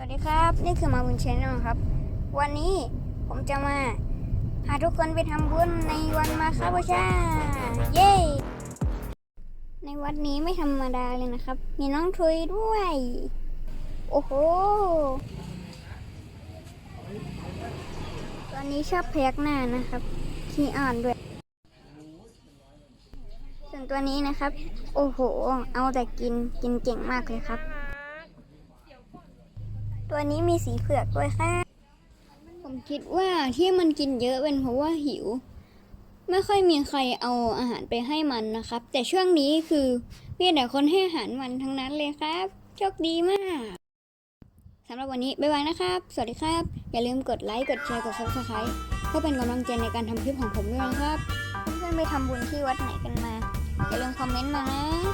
วัสดีครับ นี่คือมาบุญเชแนครับ วันนี้ผมจะมาพาทุกคนไปทำบุญในวันมาคาบูชา เย้ ในวัดนี้ไม่ธรรมดาเลยนะครับ มีน้องทุยด้วย โอ้โห ตอนนี้ชอบพยักหน้านะครับขี้อ่อนด้วย ส่วนตัวนี้นะครับ โอ้โห เอาแต่กินกินเก่งมากเลยครับ ตัวนี้มีสีเผือกด้วยค่ะ ผมคิดว่าที่มันกินเยอะเป็นเพราะว่าหิว ไม่ค่อยมีใครเอาอาหารไปให้มันนะครับ แต่ช่วงนี้คือมีแต่คนให้อาหารมันทั้งนั้นเลยครับ โชคดีมากสำหรับวันนี้ บ๊ายบายนะครับ สวัสดีครับ อย่าลืมกดไลค์ กดแชร์ กด subscribe เพื่อเป็นกำลังใจในการทำคลิปของผมด้วยนะครับ เพื่อนๆไปทำบุญที่วัดไหนกันมา อย่าลืมคอมเมนต์มานะ